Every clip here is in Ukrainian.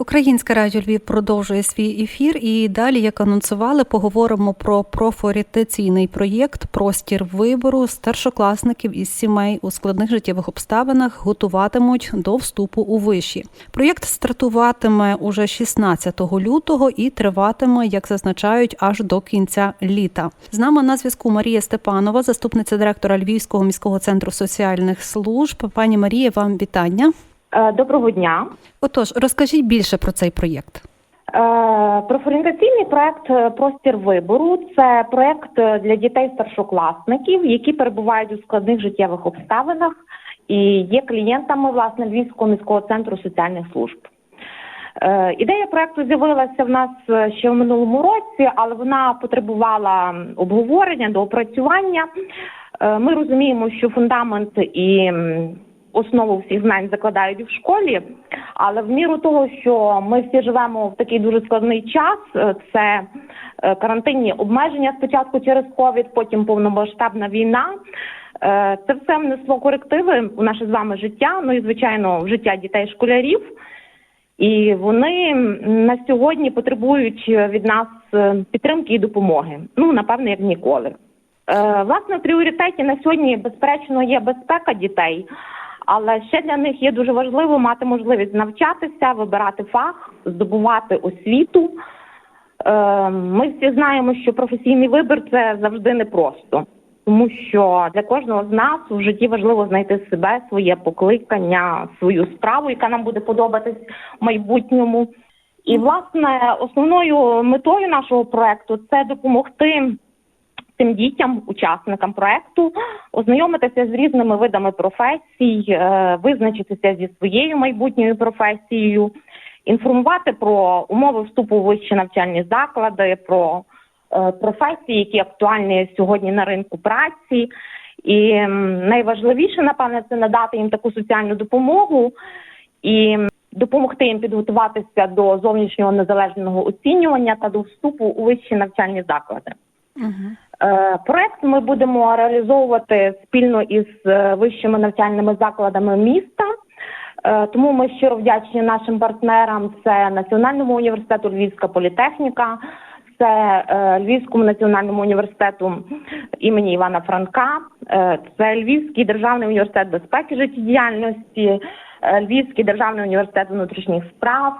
Українське радіо Львів продовжує свій ефір, і далі, як анонсували, поговоримо про профорієнтаційний проєкт Простір вибору старшокласників із сімей у складних життєвих обставинах готуватимуть до вступу у виші. Проєкт стартуватиме уже 16 лютого і триватиме, як зазначають, аж до кінця літа. З нами на зв'язку Марія Степанова, заступниця директора Львівського міського центру соціальних служб. Пані Марія, вам вітання. Е, Доброго дня. Отож, розкажіть більше про цей проєкт. Е, Профорієнтаційний проект е, Простір вибору це проект для дітей старшокласників, які перебувають у складних життєвих обставинах і є клієнтами власне Львівського міського центру соціальних служб. Ідея проекту з'явилася в нас ще в минулому році, але вона потребувала обговорення, доопрацювання. Ми розуміємо, що фундамент і основу всіх знань закладають в школі, але в міру того, що ми всі живемо в такий дуже складний час, е, це е, карантинні обмеження спочатку через ковід, потім повномасштабна війна. Е, Це все внесло корективи у наше з вами життя, ну і звичайно в життя дітей-школярів. І вони на сьогодні потребують від нас підтримки і допомоги. Ну напевно, як ніколи. Власне, в пріоритеті на сьогодні, безперечно, є безпека дітей, але ще для них є дуже важливо мати можливість навчатися, вибирати фах, здобувати освіту. Е, Ми всі знаємо, що професійний вибір це завжди непросто, тому що для кожного з нас в житті важливо знайти себе, своє покликання, свою справу, яка нам буде подобатись в майбутньому. І власне основною метою нашого проекту це допомогти цим дітям, учасникам проекту, ознайомитися з різними видами професій, е, визначитися зі своєю майбутньою професією, інформувати про умови вступу у вищі навчальні заклади, про е, професії, які актуальні сьогодні на ринку праці. І найважливіше, напевне, це надати їм таку соціальну допомогу і допомогти їм підготуватися до зовнішнього незалежного оцінювання та до вступу у вищі навчальні заклади. Угу. Проект ми будемо реалізовувати спільно із е, вищими навчальними закладами міста. Е, Тому ми щиро вдячні нашим партнерам. Це Національному університету Львівська політехніка, це Львівському національному університету імені Івана Франка, це Львівський державний університет безпеки життєдіяльності, Львівський державний університет внутрішніх справ.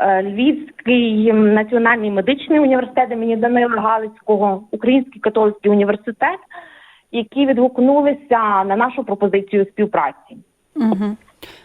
Е, Львівський національний медичний університет імені Данила Галицького, Український католицький університет, які відгукнулися на нашу пропозицію співпраці. Угу.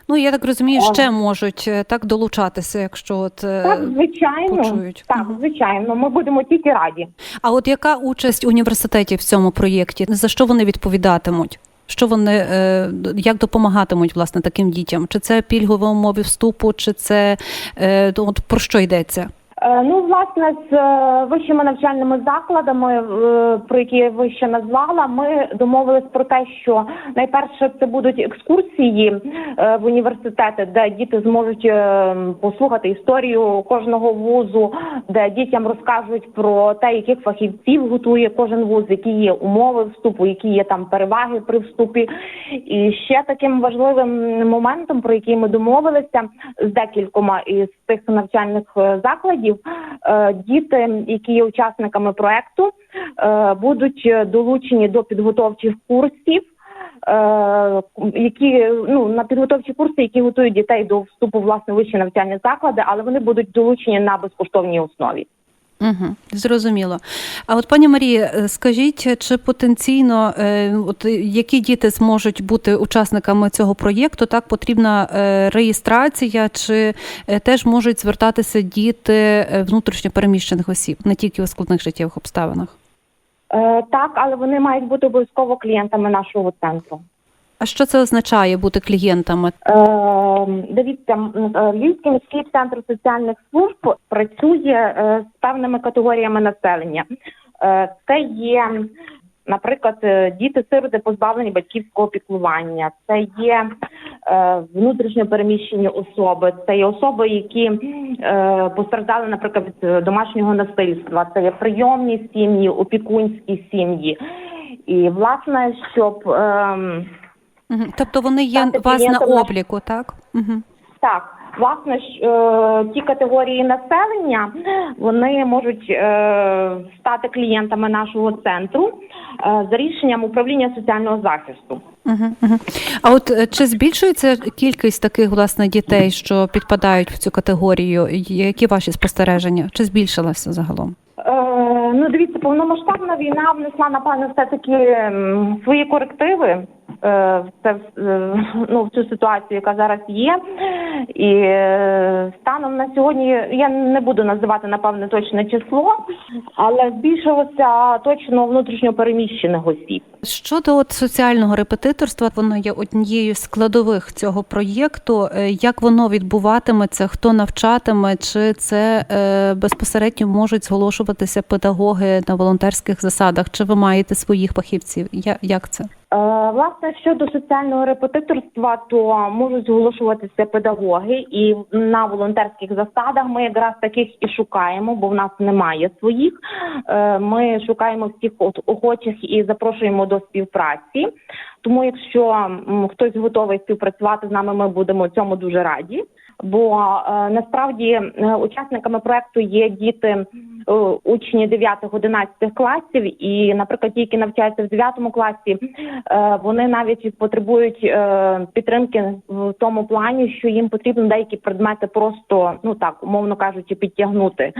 Ну я так розумію, ще можуть е, так долучатися, якщо от е, Так, звичайно, почують. так, звичайно, ми будемо тільки раді. А от яка участь університетів в цьому проєкті? За що вони відповідатимуть? Що вони е, як допомагатимуть власне таким дітям? Чи це пільгові умови вступу, чи це е, от про що йдеться? Е, Ну, власне, з е, вищими навчальними закладами, е, про які я вище назвала, ми домовились про те, що найперше це будуть екскурсії в університети, де діти зможуть послухати історію кожного вузу, де дітям розкажуть про те, яких фахівців готує кожен вуз, які є умови вступу, які є там переваги при вступі. І ще таким важливим моментом, про який ми домовилися з декількома із тих навчальних закладів, е, діти, які є учасниками проекту, е, будуть е, долучені до підготовчих курсів. Які ну на підготовчі курси, які готують дітей до вступу власне вищі навчальні заклади, але вони будуть долучені на безкоштовній основі. Угу, зрозуміло. А от пані Марія, е, скажіть, чи потенційно е, от які діти зможуть бути учасниками цього проєкту? Так потрібна е, реєстрація, чи е, теж можуть звертатися діти е, внутрішньо переміщених осіб, не тільки у складних життєвих обставинах? Е, так, але вони мають бути обов'язково клієнтами нашого центру. А що це означає бути клієнтами? Е, Дивіться, е, Львівський міський центр соціальних служб працює е, з певними категоріями населення. Е, Це є, наприклад, е, діти-сироти позбавлені батьківського піклування, це є е, внутрішньо переміщені особи, це є особи, які е, постраждали, наприклад, від е, домашнього насильства, це є прийомні сім'ї, опікунські сім'ї. І власне, щоб ем, Угу. Тобто вони є у вас на обліку, так? Угу. Так, власне е, ті категорії населення вони можуть е, стати клієнтами нашого центру е, за рішенням управління соціального захисту. Угу, угу. А от чи збільшується кількість таких власне дітей, що підпадають в цю категорію? Які ваші спостереження? Чи збільшилася загалом? Е, ну, дивіться, повномасштабна війна внесла, напевно, все-таки свої корективи це, е, ну, в цю ситуацію, яка зараз є. І е, станом на сьогодні я не буду називати, напевне, точне число, але збільшилося точно внутрішньо переміщених осіб. Щодо от соціального репетиторства, воно є однією з складових цього проєкту. Е, Як воно відбуватиметься? Хто навчатиме? Чи це е, безпосередньо можуть зголошуватися педагоги на волонтерських засадах? Чи ви маєте своїх фахівців? Як це? Е, Власне, щодо соціального репетиторства, то можуть зголошуватися педагоги, і на волонтерських засадах ми якраз таких і шукаємо, бо в нас немає своїх. Е, Ми шукаємо всіх охочих і запрошуємо до співпраці. Тому, якщо хтось готовий співпрацювати з нами, ми будемо цьому дуже раді. Бо е, насправді е, учасниками проекту є діти е, учні 9-11 класів, і, наприклад, ті, які навчаються в 9 класі, вони навіть потребують підтримки в тому плані, що їм потрібно деякі предмети просто, ну так умовно кажучи, підтягнути.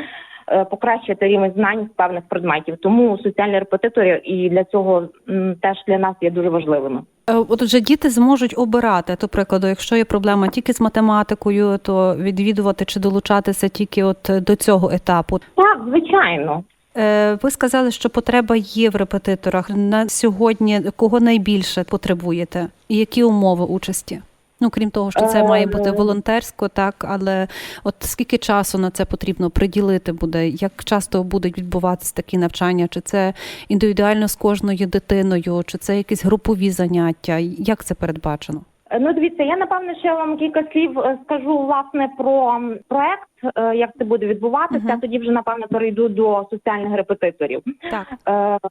Покращити рівень знань з певних предметів, тому соціальні репетитори і для цього м, теж для нас є дуже важливими. Е, От вже діти зможуть обирати, до прикладу, якщо є проблема тільки з математикою, то відвідувати чи долучатися тільки от до цього етапу. Так, звичайно. Е, Ви сказали, що потреба є в репетиторах. На сьогодні кого найбільше потребуєте? І які умови участі? Ну крім того, що це має бути волонтерсько, так але от скільки часу на це потрібно приділити буде? Як часто будуть відбуватися такі навчання? Чи це індивідуально з кожною дитиною, чи це якісь групові заняття? Як це передбачено? Е, Ну, дивіться, я напевно ще вам кілька слів е, скажу власне про проект, е, як це буде відбуватися. Мгм. Тоді вже напевно перейду до соціальних репетиторів. Так.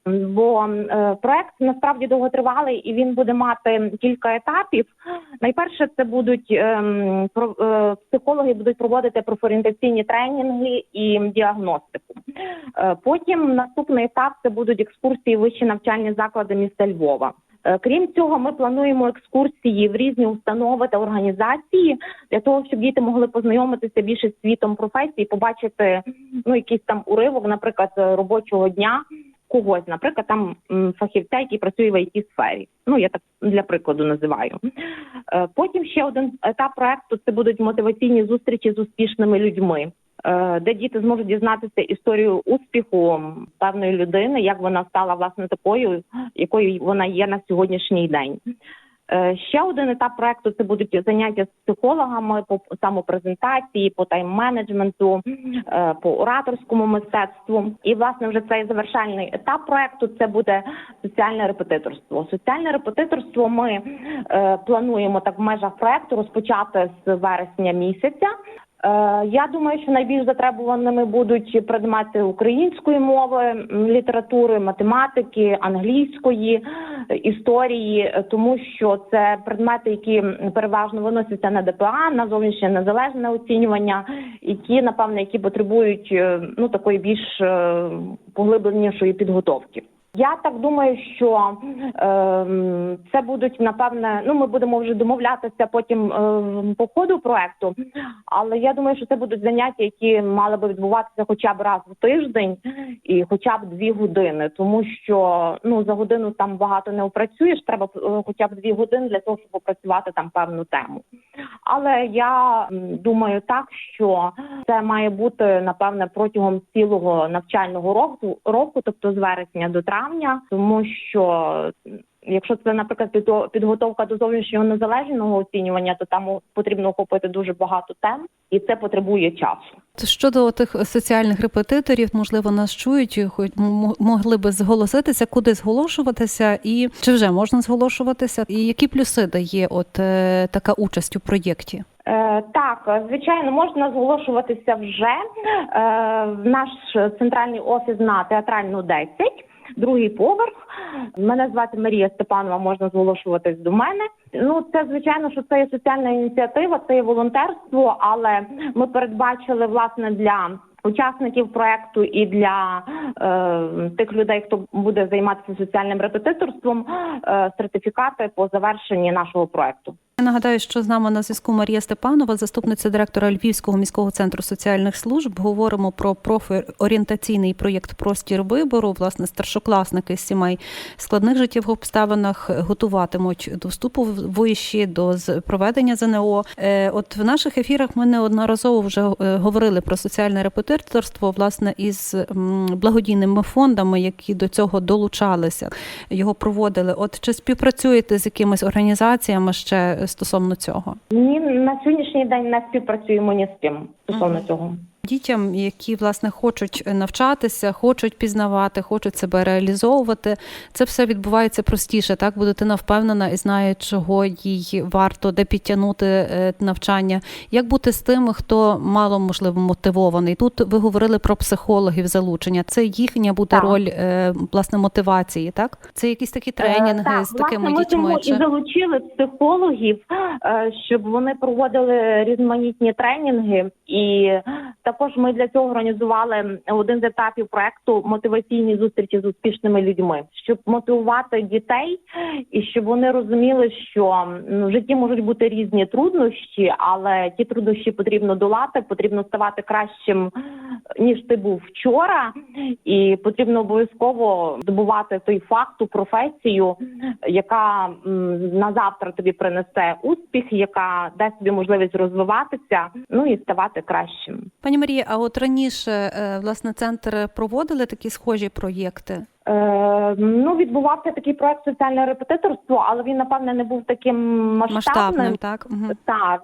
Е, Бо е, проект насправді довготривалий і він буде мати кілька етапів. Найперше, це будуть ем, про- е, психологи будуть проводити профорієнтаційні тренінги і діагностику. Е, Потім наступний етап це будуть екскурсії вищі навчальні заклади міста Львова. Е, Крім цього, ми плануємо екскурсії в різні установи та організації для того, щоб діти могли познайомитися більше з світом професії, побачити ну якийсь там уривок, наприклад, е, робочого дня когось, наприклад, там фахівця, який працює в it сфері. Ну я так для прикладу називаю. Е, Потім ще один етап проекту це будуть мотиваційні зустрічі з успішними людьми. Е, Де діти зможуть дізнатися історію успіху певної людини, як вона стала власне такою, якою вона є на сьогоднішній день. Е, Ще один етап проекту це будуть заняття з психологами по самопрезентації, по тайм-менеджменту, е, по ораторському мистецтву. І власне вже цей завершальний етап проекту це буде соціальне репетиторство. Соціальне репетиторство ми плануємо так в межах проекту розпочати з вересня місяця. Е, Я думаю, що найбільш затребуваними будуть предмети української мови, літератури, математики, англійської, е, історії, тому що це предмети, які переважно виносяться на ДПА, на зовнішнє незалежне оцінювання, які напевне, які потребують е, ну такої більш поглибленішої підготовки. Я так думаю, що ем, це будуть напевне. Ну, ми будемо вже домовлятися потім ем, по ходу проекту. Але я думаю, що це будуть заняття, які мали би відбуватися хоча б раз в тиждень і хоча б дві години, тому що ну за годину там багато не опрацюєш. Треба е, хоча б дві години для того, щоб опрацювати там певну тему. Але я думаю так, що це має бути напевне протягом цілого навчального року, року, тобто з вересня до травня, тому що якщо це, наприклад, підготовка до зовнішнього незалежного оцінювання, то там потрібно охопити дуже багато тем, і це потребує часу. Щодо тих соціальних репетиторів, можливо, нас чують, хоч могли би зголоситися, куди зголошуватися, і чи вже можна зголошуватися, і які плюси дає от е, така участь у проєкті? Е, так, звичайно, можна зголошуватися вже е, в наш центральний офіс на театральну 10. Другий поверх. Мене звати Марія Степанова, можна зголошуватись до мене. Ну, це звичайно, що це є соціальна ініціатива, це є волонтерство, але ми передбачили власне для. Учасників проекту і для е, тих людей, хто буде займатися соціальним репетиторством, е, сертифікати по завершенні нашого проекту. Я нагадаю, що з нами на зв'язку Марія Степанова, заступниця директора Львівського міського центру соціальних служб. Говоримо про профорієнтаційний проєкт Простір вибору. Власне, старшокласники з сімей складних життєвих обставинах готуватимуть до вступу в виші, до проведення ЗНО. Е, От в наших ефірах ми неодноразово вже е, говорили про соціальне репетиторство, власне, із благодійними фондами, які до цього долучалися, його проводили. От чи співпрацюєте з якимись організаціями ще стосовно цього? Ні, на сьогоднішній день не співпрацюємо ні з ким стосовно цього. Дітям, які власне хочуть навчатися, хочуть пізнавати, хочуть себе реалізовувати, це все відбувається простіше. Так, бо дитина впевнена і знає, чого їй варто, де підтягнути е, навчання. Як бути з тими, хто мало можливо мотивований? Тут ви говорили про психологів залучення. Це їхня буде Так. роль е, власне мотивації. Так, це якісь такі тренінги Е, так, з такими власне, ми дітьми. тому Чи і залучили психологів, е, щоб вони проводили різноманітні тренінги, і також ми для цього організували один з етапів проекту мотиваційні зустрічі з успішними людьми, щоб мотивувати дітей і щоб вони розуміли, що ну, в житті можуть бути різні труднощі, але ті труднощі потрібно долати, потрібно ставати кращим ніж ти був вчора, і потрібно обов'язково здобувати той факт, ту професію, яка на завтра тобі принесе успіх, яка дасть тобі можливість розвиватися, ну і ставати кращим. пані Марія, а от раніше е, власне центр проводили такі схожі проєкти? Е, ну, відбувався такий проект соціальне репетиторство, але він напевне не був таким масштабним. Масштабним, так Мгм. Так,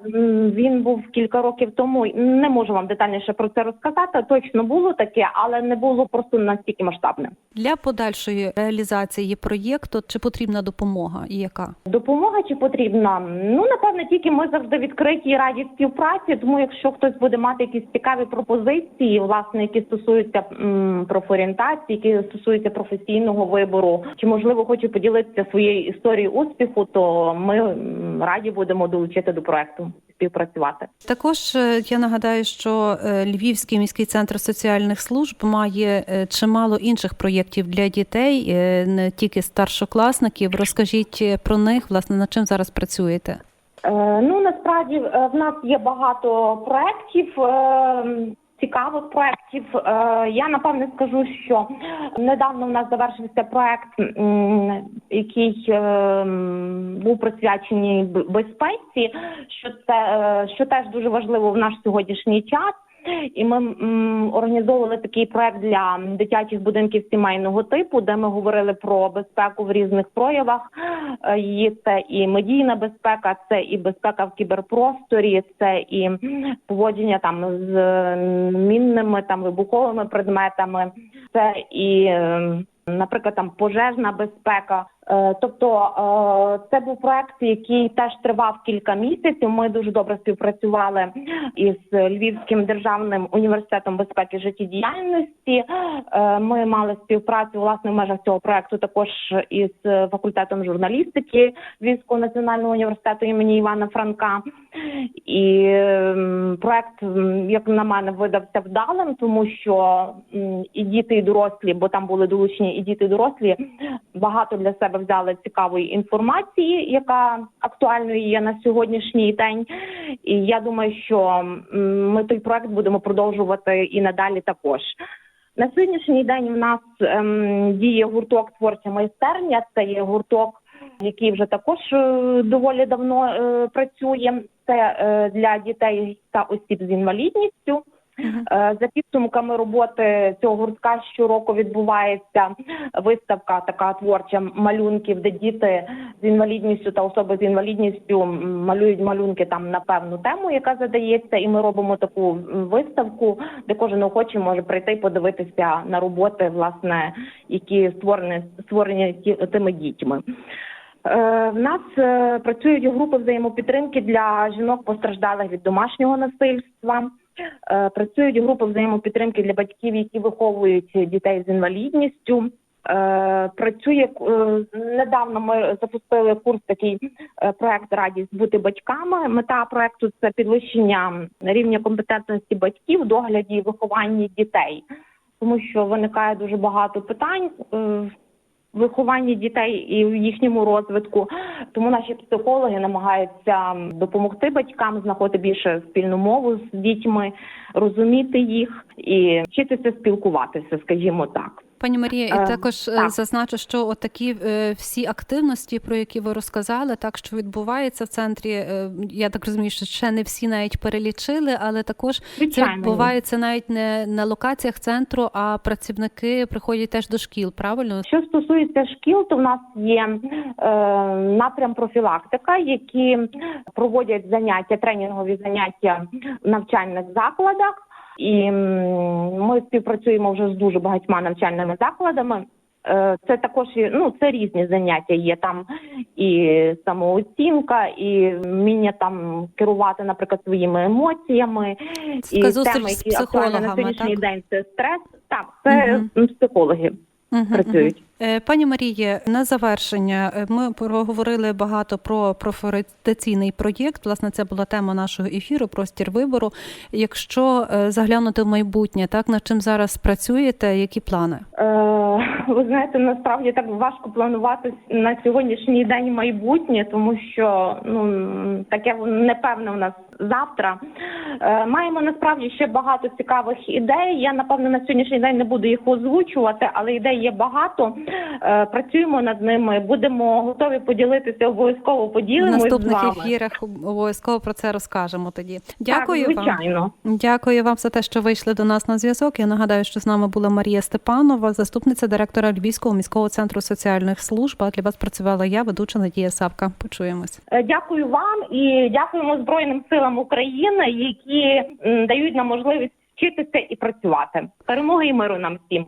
він був кілька років тому. Не можу вам детальніше про це розказати. Точно було таке, але не було просто настільки масштабним. Для подальшої реалізації проєкту чи потрібна допомога і яка? Допомога чи потрібна? Ну напевне, тільки ми завжди відкриті і раді співпраці. Тому, якщо хтось буде мати якісь цікаві пропозиції, власне, які стосуються профорієнтації, які стосуються професійного вибору, чи можливо хоче поділитися своєю історією успіху, то ми раді будемо долучити до проекту співпрацювати. Також е, я нагадаю, що е, Львівський міський центр соціальних служб має е, чимало інших проєктів для дітей, не тільки старшокласників. Розкажіть про них, власне, над чим зараз працюєте? Ну насправді в нас є багато проєктів. Цікавих проєктів. Е, Я напевне скажу, що недавно в нас завершився проєкт, який е, був присвячений безпеці, що це е, що теж дуже важливо в наш сьогоднішній час. І ми м, організовували такий проект для дитячих будинків сімейного типу, де ми говорили про безпеку в різних проявах. Е, Її це і медійна безпека, це і безпека в кіберпросторі, це і поводження там з е, мінними там вибуховими предметами, це і, е, наприклад, там пожежна безпека. Е, Тобто е, це був проект, який теж тривав кілька місяців. Ми дуже добре співпрацювали із Львівським державним університетом безпеки життєдіяльності. Е, Ми мали співпрацю власне в межах цього проекту також із факультетом журналістики Львівського національного університету імені Івана Франка. І проект, як на мене, видався вдалим, тому що і діти, і дорослі, бо там були долучені і діти, і дорослі, багато для себе взяли цікавої інформації, яка актуальною є на сьогоднішній день. І я думаю, що ми той проект будемо продовжувати і надалі також. На сьогоднішній день в нас ем, діє гурток творча майстерня. Це є гурток, який вже також е, доволі давно е, працює. Це е, для дітей та осіб з інвалідністю. Е, За підсумками роботи цього гуртка щороку відбувається виставка така творча малюнків, де діти з інвалідністю та особи з інвалідністю малюють малюнки там на певну тему, яка задається, і ми робимо таку виставку, де кожен охочий може прийти і подивитися на роботи, власне, які створені створені ті- тими дітьми. Е, В нас е, працюють групи взаємопідтримки для жінок постраждалих від домашнього насильства. Е, Працюють групи взаємопідтримки для батьків, які виховують дітей з інвалідністю. Е, працює е, недавно. Ми запустили курс такий проект Радість бути батьками. Мета проекту це підвищення рівня компетентності батьків догляді і вихованні дітей, тому що виникає дуже багато питань. Вихованні дітей і в їхньому розвитку, тому наші психологи намагаються допомогти батькам знаходити більше спільну мову з дітьми, розуміти їх і вчитися спілкуватися, скажімо так. Пані Марія, Е, і також е, так. зазначу, що от такі е, всі активності, про які ви розказали, так що відбувається в центрі. е, Я так розумію, що ще не всі навіть перелічили, але також це відбувається навіть не на локаціях центру, а працівники приходять теж до шкіл. Правильно? Що стосується шкіл, то в нас є е, напрям профілактика, які проводять заняття, тренінгові заняття в навчальних закладах. І ми співпрацюємо вже з дуже багатьма навчальними закладами. Е, Це також і, ну це різні заняття. Є там і самооцінка, і вміння там керувати, наприклад, своїми емоціями. Це така теми, які актуальні на сьогоднішній так? день це стрес. Так, це м, психологи Мгм, працюють. Е, Пані Маріє, на завершення е, ми проговорили багато про профорієнтаційний проєкт. Власне, це була тема нашого ефіру Простір вибору. Якщо е, заглянути в майбутнє, так над чим зараз працюєте, які плани? Е, ви знаєте, насправді так важко планувати на сьогоднішній день майбутнє, тому що ну таке непевне у нас завтра. Е, маємо насправді ще багато цікавих ідей. Я напевно на сьогоднішній день не буду їх озвучувати, але ідей є багато. Е, працюємо над ними. Будемо готові поділитися обов'язково В поділимось з наступних вами. ефірах обов'язково про це розкажемо тоді. Дякую так, вам. Дякую вам за те, що вийшли до нас на зв'язок. Я нагадаю, що з нами була Марія Степанова, заступниця директора Львівського міського центру соціальних служб. А для вас працювала я, ведуча Надія Савка. Почуємось. Е, Дякую вам і дякуємо Збройним силам України, які дають нам можливість вчитися і працювати. Перемоги і миру нам всім.